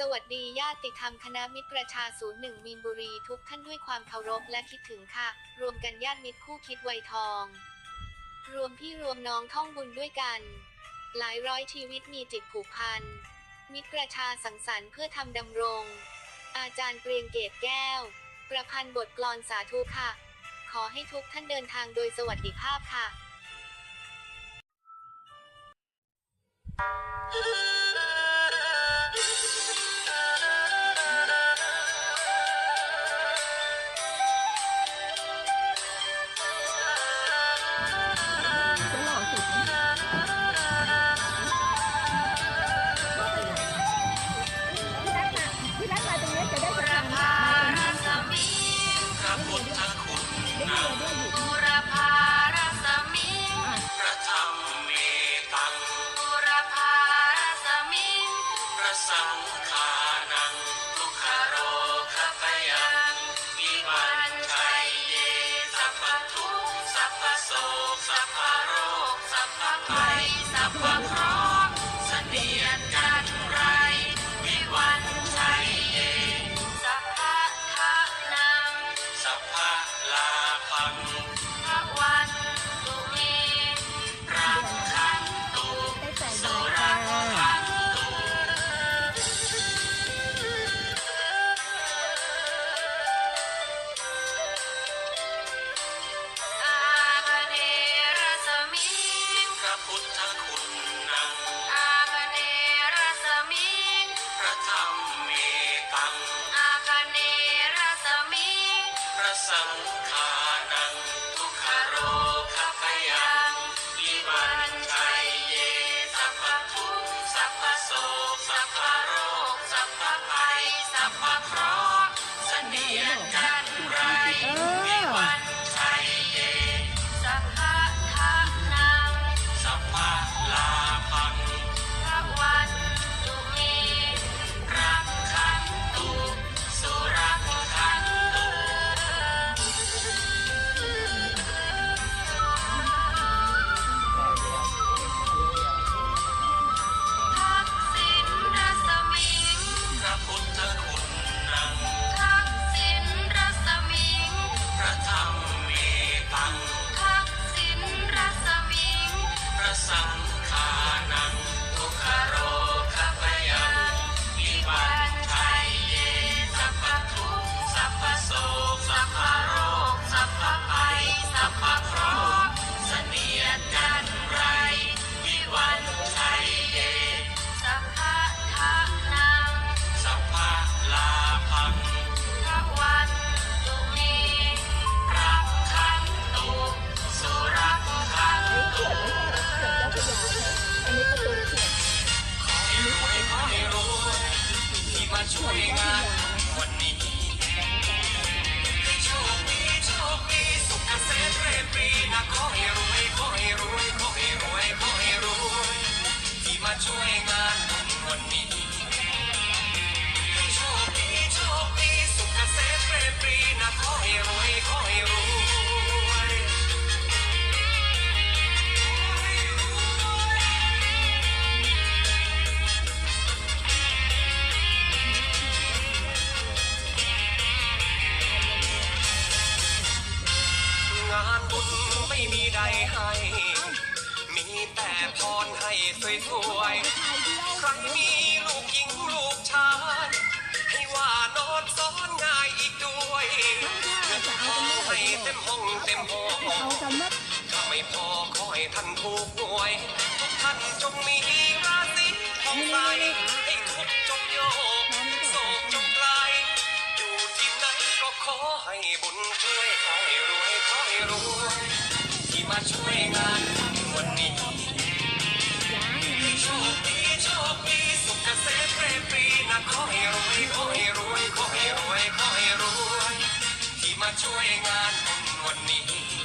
สวัสดีญาติธรรมคณะมิตรประชาศูนย์หนึ่งมีนบุรีทุกท่านด้วยความเคารพและคิดถึงค่ะ รวมกันญาติมิตรคู่คิดไวทอง รวมพี่รวมน้องท่องบุญด้วยกัน หลายร้อยชีวิตมีจิตผูกพัน มิตรประชาสังสรรค์เพื่อทำดำรง อาจารย์เกรียงเกตแก้ว ประพันธ์บทกลอนสาธุค่ะ ขอให้ทุกท่านเดินทางโดยสวัสดิภาพค่ะจะ จงมีราศีทองใสให้ทุกจงโยกโศกจงไกลอยู่ที่ไหนก็ขอให้บุญช่วยขอให้รวยขอให้รวยที่มาช่วยงานวันนี้โชคดีโชคดีสุขเกษตรเรปรีนะขอให้รวยขอให้รวยขอให้รวยขอให้รวยที่มาช่วยงานวันนี้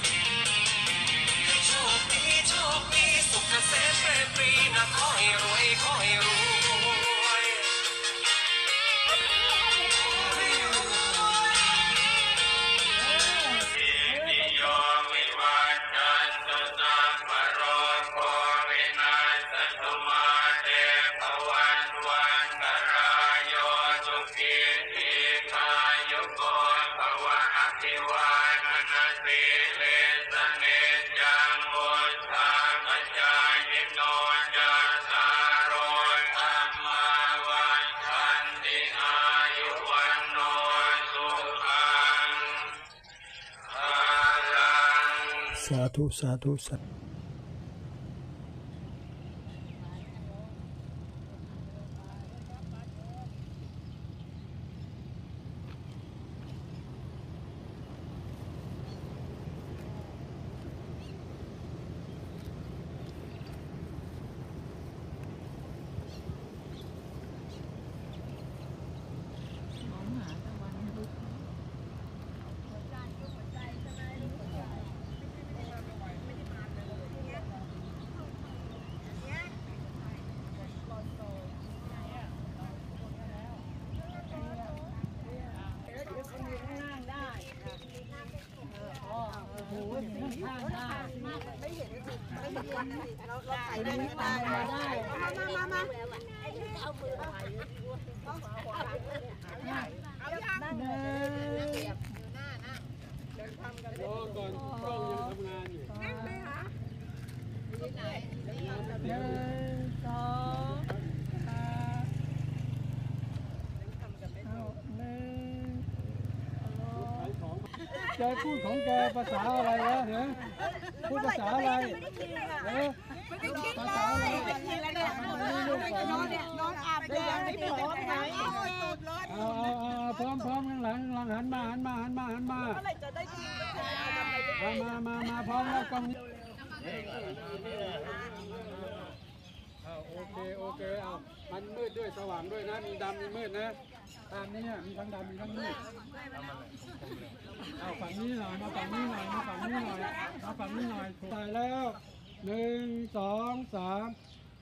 เกษตรเศรษฐีนะขอให้รวยรวยสิรินันตุสัมปรโควินวันวันตรายโยสุขีทีคายุโกภวะอภิวานนสีาธุมองหาตะวันลุก หนึ่งสองสามเอาหนึ่ง แกพูดของแกภาษาอะไรวะเนี่ยพูดภาษาอะไรเออภาษาอะไรนอนอาบแดดไม่พร้อมไหมเอาเอาเอาพร้อมพร้อมข้างหลังข้างหลังหันมาหันมาหันมาหันมาเอามามามาพร้อมแล้วกล้องนี้เอาโอเคโอเคเอามันมืดด้วยสว่างด้วยนะมีดำมีมืดนะตามนี้อะมีทั้งดำมีทั้งมืด เอาฝั่งนี้หน่อยมาฝั่งนี้หน่อยมาฝั่งนี้หน่อยมาฝั่งนี้หน่อยถ่ายแล้วหนึ่งสองสาม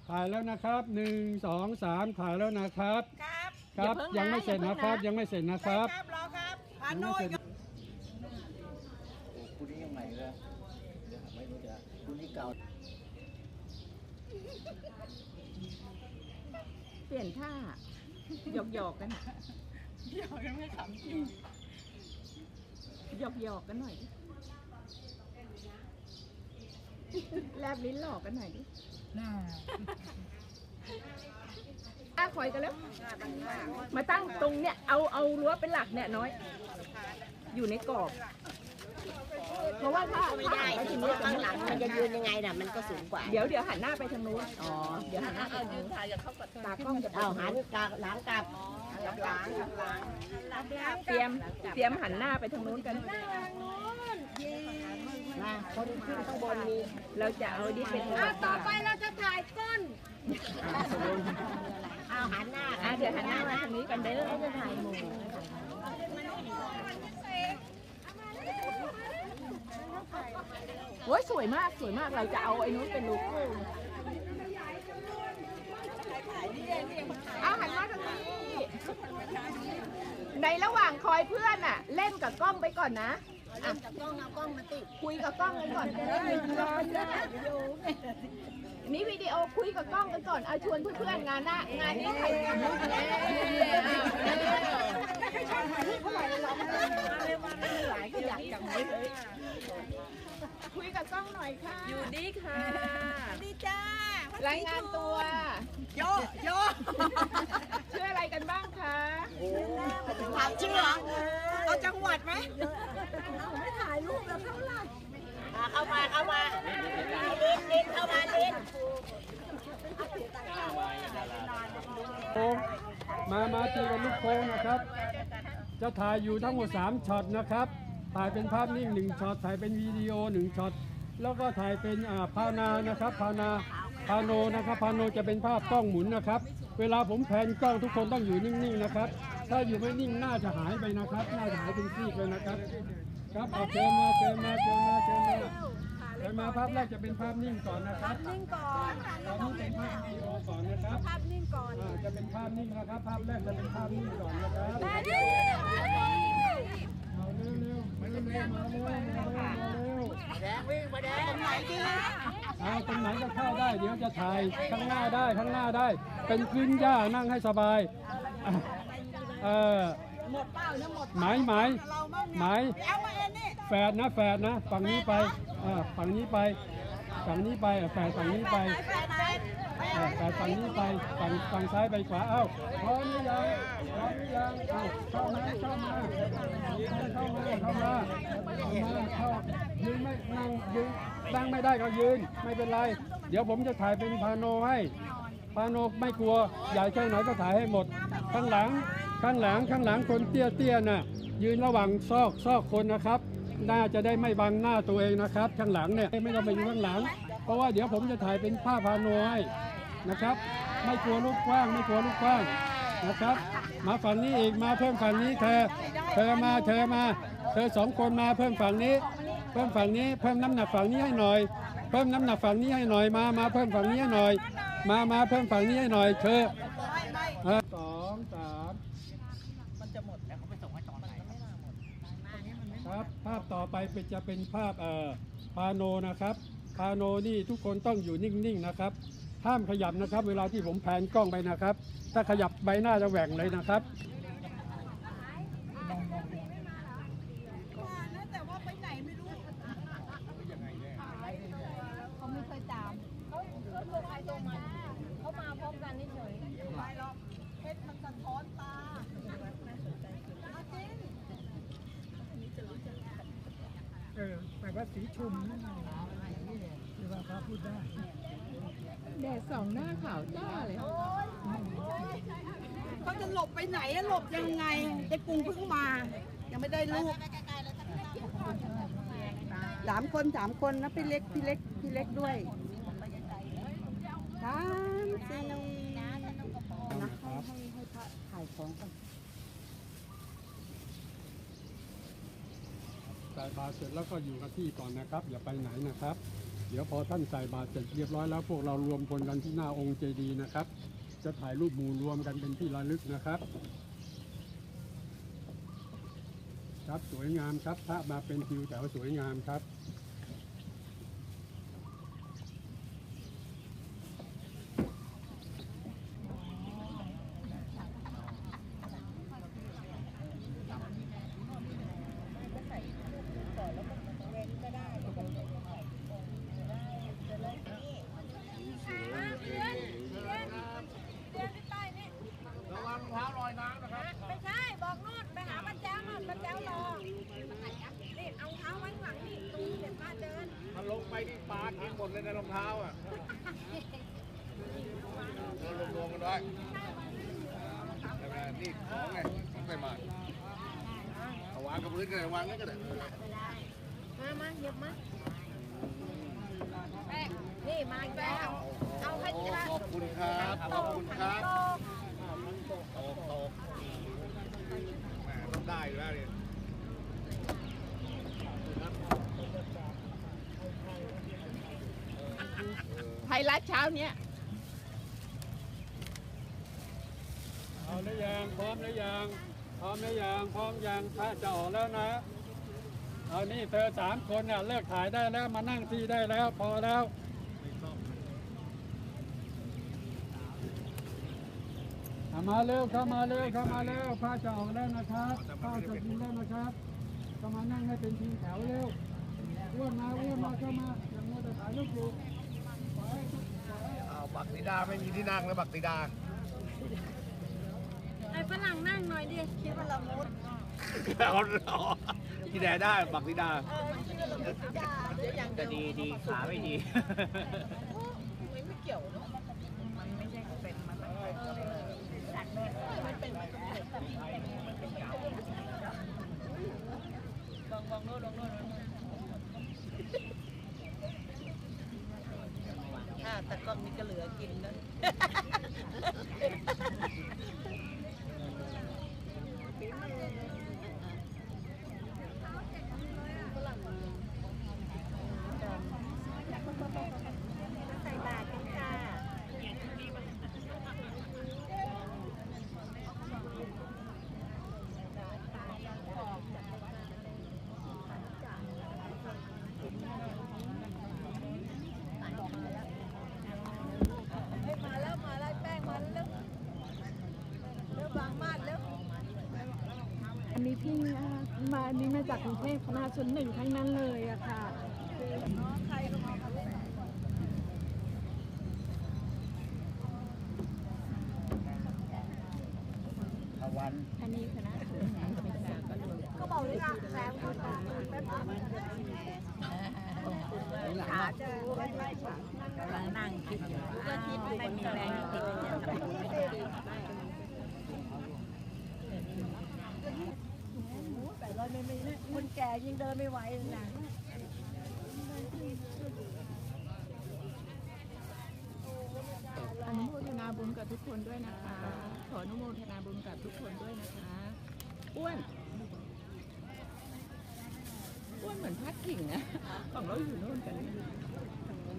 ถ่ายแล้วนะครับหนึ่งสองสามถ่ายแล้วนะครับ ครับยังไม่เสร็จนะครับยังไม่เสร็จนะครับยังไม่เสร็จคุณนี้ยังใหม่เลยเดี๋ยวไม่รู้จะคุณนี้เก่าเปลี่ยนท่าหยอกหยอกๆกันหยอกยังไม่ขำจริง หยอกหยอกๆกันหน่อยดิแลบลิ้นหลอกกันหน่อยดิอ้าคอยกันแล้ว มาตั้งตรงเนี่ย เอาเอารั้วเป็นหลักเนี่ยน้อย อยู่ในกรอบ เพราะว่าถ้าไม่ได้ไปทีนี้ข้างหลังมันจะยืนยังไงน่ะมันก็สูงกว่า เดี๋ยวเดี๋ยวหันหน้าไปทางนู้น อ๋อ เดี๋ยวหันหน้าไปทางนู้นตากล้องจะเอาหันกลับหลังกลับหลังหลังเตรียมเตรียมหันหน้าไปทางนู้นกันนะคนขึ้นข้างบนมีเราจะเอาดิเป็นต่อไปเราจะถ่ายก้นเอาหันหน้าอะเดี๋ยวหันหน้ามาทางนี้กันเด้อจะถ่ายหมู่ โอ้ยสวยมากสวยมากเราจะเอาไอ้นู้นเป็นโลโก้เอาหันมาทางนี้ในระหว่างคอยเพื่อนอะ เล่นกับกล้องไปก่อนนะอะกล้องเอากล้องมาติคุยกับกล้องกันก่อนนี่วิดีโอคุยกับกล้องกันก่อนเอาชวนเพื่อนๆงานหน้างานนี้ใคร ทำหลายก็อยากจังเลยคุยกับกล้องหน่อยค่ะ อยู่ดีค่ะดีจ้ารายงานตัว โยโยชื่ออะไรกันบ้างคะถามชื่อเหรอเอาจังหวัดไหมอ่ถ่ายรูปแล้วเข้ามาเข้ามาลินลินเข้ามาลินโค้ มามาตีกันลูกโค้งนะครับ จะถ่ายอยู่ทั้งหมด3ช็อตนะครับถ่ายเป็นภาพนิ่ง1ช็อตถ่ายเป็นวิดีโอ1ช็อตแล้วก็ถ่ายเป็นอ่าพานานะครับพานาพาโนนะครับพาโนจะเป็นภาพกล้องหมุนนะครับ เวลาผมแพนกล้องทุกคนต้องอยู่นิ่งๆนะครับ ถ้าอยู่ไม่นิ่งน่าจะหายไปนะครับน่าจะหายเป็นซีกเลยนะครับ ครับเอาเชิญมาเชิญมาเชิญมาเชิญมา เชิญมาภาพแรกจะเป็นภาพนิ่งก่อนนะครับนิ่งก่อนภาพนิ่งเป็นภาพวิดีโอก่อนนะครับภาพนิ่งก่อนจะเป็นภาพนิ่งนะครับ ภาพแรกจะเป็นภาพนิ่งก่อนนะครับเอาเร็วๆมาเร็วๆมาเร็วๆมาเร็วๆมาเร็วแดงวิ่งมาแดงไหนดีเอาตรงไหนก็เข้าได้เดี๋ยวจะถ่ายข้างหน้าได้ข้างหน้าได้ เป็นพื้นหญ้านั่งให้สบายอะเออ หมายหมายหมายแฝดนะแฝดนะฝั่งนี้ไปอ่าฝั่งนี้ไปฝั่งนี้ไปอะแฝดฝั่งนี้ไปอ่าแฝดฝั่งนี้ไปฝั่งฝั่งซ้ายไปขวาเอ้าพร้อมหรือยังพร้อมหรือยังเอ้าเข้ามาเข้ามาเข้ามาเข้ามาเข้ามาเข้ายืนไม่นั่งยืนนั่งไม่ได้ก็ยืนไม่เป็นไร เดี๋ยวผมจะถ่ายเป็นพาโนให้พาโนไม่กลัวใหญ่แค่ไหนก็ถ่ายให้หมดข้างหลัง ข้างหลังข้างหลังคนเตี้ยเตี้ยๆน่ะยืนระหว่างซอกซอกคนนะครับ น่าจะได้ไม่บังหน้าตัวเองนะครับ ข้างหลังเนี่ยไม่ต้องไปอยู่ข้างหลัง เพราะว่าเดี๋ยวผมจะถ่ายเป็นภาพานให้นะครับ ไม่กลัวลูกกว้างไม่กลัวลูกกว้างนะครับ มาฝั่งนี้อีกมาเพิ่มฝั่งนี้เธอเธอมาเธอมา เธอสองคนมาเพิ่มฝั่งนี้ เพิ่มฝั่งนี้เพิ่มน้ำหนักฝั่งนี้ให้หน่อย เพิ่มน้ำหนักฝั่งนี้ให้หน่อยมามาเพิ่มฝั่งนี้ให้หน่อย มามาเพิ่มฝั่งนี้ให้หน่อยเธออสองสาม ครับ ภาพต่อไปเป็นจะเป็นภาพเอ่อพาโนนะครับพาโนนี่ทุกคนต้องอยู่นิ่งๆนะครับ ห้ามขยับนะครับ เวลาที่ผมแพนกล้องไปนะครับ ถ้าขยับใบหน้าจะแหว่งเลยนะครับ เออแต่ว่าสีชุมนั่นไงที่ว่าพระพูดได้ แดดสองหน้าขาวจ้าเลยเขาจะหลบไปไหนอะหลบยังไงเจ๊กุ้งเพิ่งมา ยังไม่ได้ลูกสามคนสามคนนะพี่เล็กพี่เล็กพี่เล็กด้วยสามสี่นะให้ให้ให้พระถ่ายของกันใส่บาตรเสร็จแล้วก็อยู่กับที่ก่อนนะครับ อย่าไปไหนนะครับเดี๋ยวพอท่านใส่บาตรเสร็จเรียบร้อยแล้วพวกเรารวมพลกันที่หน้าองค์เจดีย์นะครับ จะถ่ายรูปหมู่รวมกันเป็นที่ระลึกนะครับ ครับสวยงามครับพระมาเป็นคิวแถวสวยงามครับ ไม่ใช่ บอกนู่นไปหาป้าแจ้วนู่นป้าแจ้วรอ นี่เอาเท้าไว้ข้างหลังนี่ตรงนี้เดี๋ยวป้าเดิน มันลงไปที่ปลากินหมดเลยในรองเท้าอะเรารวมๆกันไว้ใช่ไหมนี่ของไงไม่มาเอาวาง ก็ได้วางนั่นก็ได้มามาเหยียบมาแป้งนี่มาอีกแล้ว เอาให้จ้าขอบคุณครับขอบคุณครับตโตแหมต้องได้อยู่แล้วเนี่ยไทยรัฐเช้าเนี้ยเอาหรือยังพร้อมหรือยัง ร้อมหรือยังพร้อมยังพระจะออกแล้วนะเอานี่เธอสามคนเนี่ยเลิกถ่ายได้แล้วมานั่งที่ได้แล้วพอแล้วเอามาเร็วเข้ามาเร็วเข้ามาเร็วพระจะออกแล้วนะครับพระจะกินแล้วนะครับเข้ามานั่งให้เป็นทีแถวเร็วอ้วนมาอ้วนมาเข้ามาอย่างนี้จะถ่ายรูปอยู่เอาบักติดาไม่มีที่นั่งแล้วบักติดา ไอ้ฝรั่งนั่งหน่อยดิคิดว่าละมุดเอาเอาที่แดได้บักติดาจะดีดีขาไม่ดี ที่มานี้มาจากกรุงเทพคณะชั้นหนึ่งทั้งนั้นเลยอะค่ะวันอันนี้คณะก็บอกเลยนะแซมก็ตามแป๊บขาจะกำนั่งคิดอยู่ไม่มีแรงติด ยิ่งเดินไม่ไหวเลยนะอนุโมทนาบุญกับทุกคนด้วยนะคะ ขออนุโมทนาบุญกับทุกคนด้วยนะคะ อ้วน อ้วนเหมือนพัดกิ่งนะ ของเราอยู่โน่นกัน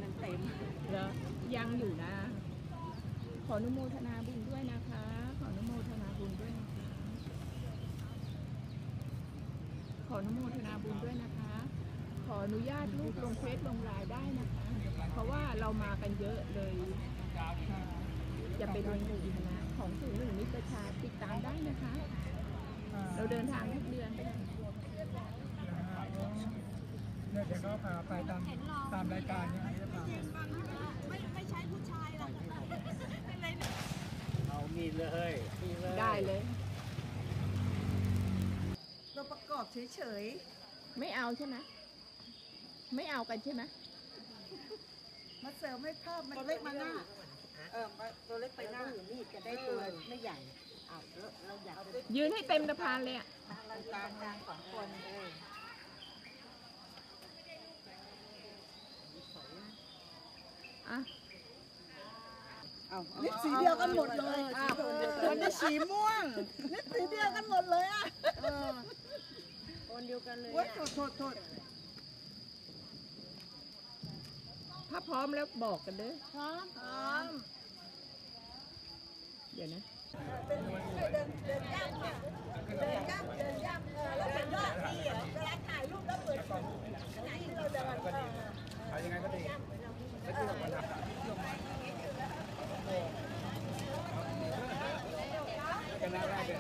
มันเต็มแล้วยังอยู่นะ ขออนุโมทนาบุญด้วยนะคะ ขออนุโมทนาบุญด้วยนะคะ ข ออนุโมทนาบุญด้วยนะคะ ขออนุญาตรูปลงเฟซลงไลน์ได้นะคะ เพราะว่าเรามากันเยอะเลยจะเป็นวันหนึ่งคณะของศูนย์หนึ่งมิตรประชาติดตามได้นะคะ เราเดินทางทุกเดือนเนี่ยเดี๋ยวก็พาไปตามตามรายการเนี่ยจะพาไม่ไม่ใช่ผู้ชายหรอกเอามีดเลยมีดเลย ได้เลย เฉยไม่เอาใช่ไหมไม่เอากันใช่ไหมๆมาเสริมให้ภาพมันเล็กมาหน้า เออตัวเล็กไปหน้านี่จะได้ตัวไม่ใหญ่อ้าวเราอยากยืนให้เต็มสะพานเลยอะเราตามการสองคนเอออะนี่สีเดียวกันหมดเลยคนนี้สีม่วงนี่สีเดียวกันหมดเลยอะ คนเดียวกันเลยโทษโทษโทษถ้าพร้อมแล้วบอกกันเด้อพร้อมพร้อม เดี๋ยวนะเดินเดินย่ำค่ะเดินย่ำเดินย่ำเออแล้วเป็นยอดดีเหรอเวลาถ่ายรูปแล้วเปิดกล้องไหนเราเดินเออเอายังไงก็ดีกันนะแรกเลย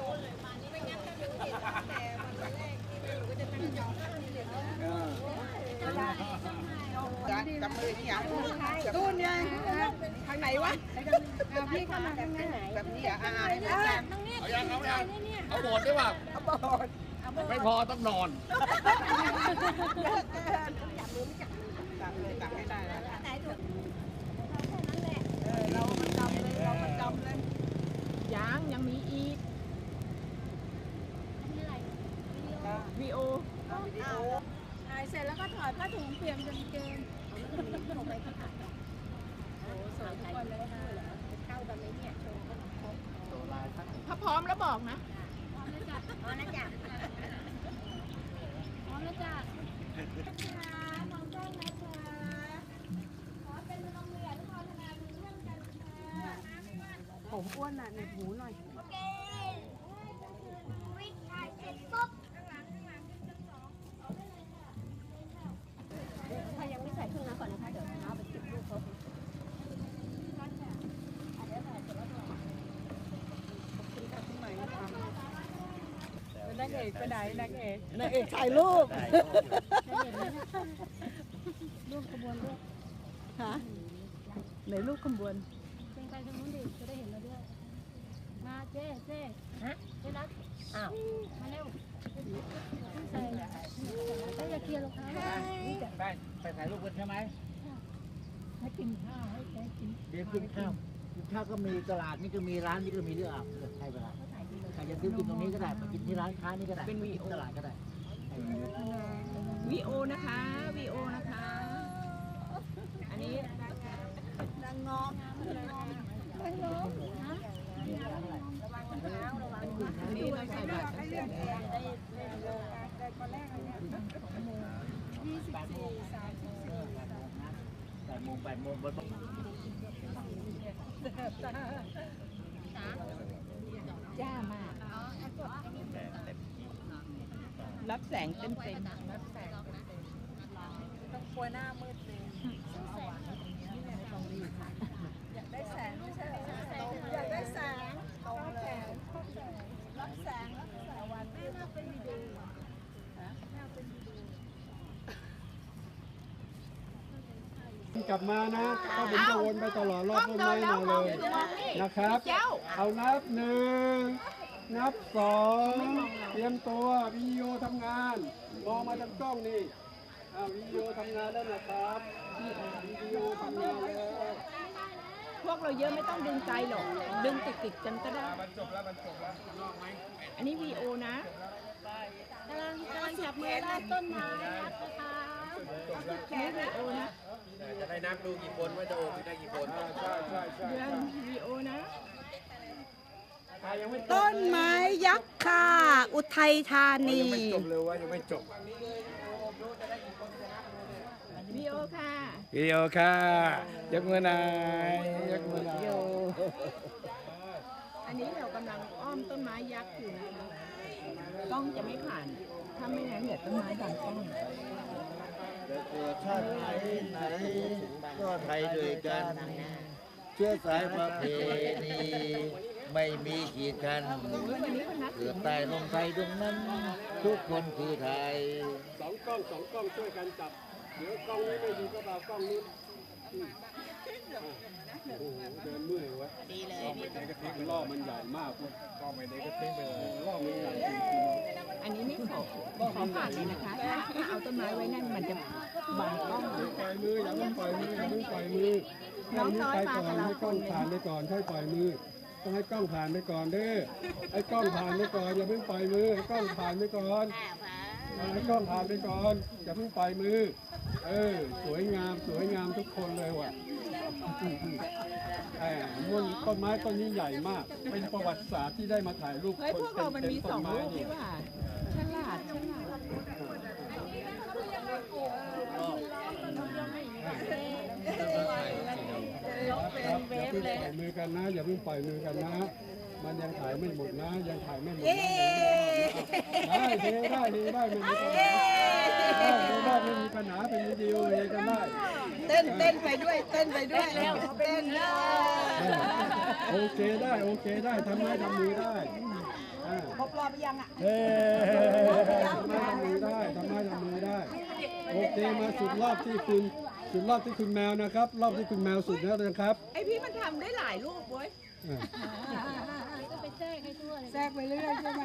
จับมือที่ยังตู้เนี่ยทางไหนวะพี่เข้ามาทางไหนแบบนี้อะอ่าเอายังเอายังเอาบอดได้ป่ะเอาบอดไม่พอต้องนอนจับเลยจับให้ได้แล้ว ไหนถูกเออเราประจำเลยเราประจำเลย ยังยังมีอีกวีโอ ถ่ายเสร็จแล้วก็ถอดผ้าถุงเปลี่ยนกางเกงถ้าพร้อมแล้วบอกนะพร้อมแล้วจ้ะพร้อมแล้วจ้ะพร้องกล้องนะคะขอเป็นโรงเรียนขอธนาบุญร่วมกันค่ะผมอ้วนอะในหูหน่อยางเอกไปไหนนางเอกนางเอกถ่ายรูปรูปขบวนด้วยฮะไหนรูปขบวนเป็นไปทางนู้นดิจะได้เห็นเราด้วย มาเจ๊เจ๊ฮะเจ๊รักอ้าวมาเร็วใส่แล้วจะเคลียร์รองเท้าไปไปถ่ายรูปกันใช่ไหมให้กินข้าวให้แกกินเดี๋ยวกินข้าวกินข้าวก็มีตลาดนี่ก็มีร้านนี่ก็มีเรื่องอะใช่เวลา ใครจะซื้อกินตรงนี้ก็ได้มากินที่ร้านค้านี่ก็ได้เป็น VO ตลาดก็ได้วีโอนะคะวีโอนะคะ อันนี้นางงอมนางงอมนางงอมอันนี้เราใส่บาตรกันเสร็จแล้วแปดโมงแปดโมงแปดโมงบน จ้ามาก รับแสงเต็มเต็มต้องกลัวหน้ามืดเลยอยากได้แสงไม่ใช่เหรออยากได้แสงตรงเลยรับแสงรับแสงวันนี้น่าเป็นวิดีโอนะน่าเป็นวิดีโอ กลับมานะถ้าผมจะวนไปตลอดรอบต้นไม้มาเลยนะครับเจ้าเอานับหนึ่งนับสองเตรียมตัววิดีโอทำงาน มองมาทางกล้องนี่อ่าวิดีโอทำงานแล้วนะครับวิดีโอทำงานแล้วพวกเราเยอะไม่ต้องดึงไกลหรอก ดึงติดติดๆกันก็ได้มันจบแล้วมันจบแล้วอันนี้วีโอนะกำลังกำลังจับมือลากต้นไม้ยักษ์นะคะอันนี้วีโอนะ จะได้นับดูกี่คนว่าจะโอบได้กี่คนใช่ใช่ใช่เดือนวีโอนะ ต้นไม้ยักษ์ค่ะ อุทัยธานี ยังไม่จบเลยว่ายังไม่จบวีโอค่ะวิดีโอค่ะยกมือหน่อยยกมือหน่อยอันนี้เรากำลังอ้อมต้นไม้ยักษ์อยู่นะคะกล้องจะไม่ผ่าน ถ้าไม่งั้นเดี๋ยวต้นไม้บังกล้อง เกิดชาติไหนไหน ก็ไทยด้วยกัน เชื้อสายประเพณีไม่มีขีดกันวันนี้คนนัดเกิดใต้ลมไทยตรงนั้น ทุกคนคือไทย สองกล้องสองกล้องช่วยกันจับ เดี๋ยวกล้องนี้ไม่ดีก็เอากล้องนี้อืมอะโอ้โหเดินเมื่อยวะดีเลยในกระติกล่อมันใหญ่มากกล้องไม่ได้กระติกไปเลยล่อมันใหญ่จริง อันนี้ไม่ขอขอผ่านเลยนะคะถ้าถ้าเอาต้นไม้ไว้นั่นมันจะบังกล้องปล่อยมืออย่าเพิ่งปล่อยมืออย่าเพิ่งปล่อยมือน้องน้อยให้มือไปก่อนให้กล้องผ่านไปก่อนค่อยปล่อยมือต้องให้กล้องผ่านไปก่อนเด้อให้กล้องผ่านไปก่อนอย่าเพิ่งปล่อยมือให้กล้องผ่านไปก่อนให้กล้องผ่านไปก่อนอย่าเพิ่งปล่อยมือ เออสวยงามสวยงามทุกคนเลยว่ะแหมมันต้นไม้ต้นนี้ใหญ่มาก เป็นประวัติศาสตร์ที่ได้มาถ่ายรูปเฮ้ยพวกเรามันมีสองต้นไม้ลูกนี่ว่า อย่าเพิ่งปล่อยมือกันนะ อย่าเพิ่งปล่อยมือกันนะ มันยังถ่ายไม่หมดนะ ยังถ่ายไม่หมดนะได้เทได้เทได้ไม่มีปัญหาได้เทได้ไม่มีปัญหาเป็นวิดีโอเองกันได้เต้นเต้นไปด้วยเต้นไปด้วยเต้นเลยโอเคได้โอเคได้ทำไม้ทำมือได้อ่า ครบรอบหรือยังอะเฮ้ทำไม้ทำมือได้ทำไม้ทำมือได้ โอเคมาสุดรอบที่คุณสุดรอบที่คุณแมวนะครับ รอบที่คุณแมวสุดแล้วนะครับ ไอพี่มันทำได้หลายลูกเว้ยอ่าก็ไปแทรกให้ทั่วเลย แทรกไปเรื่อยใช่ไหม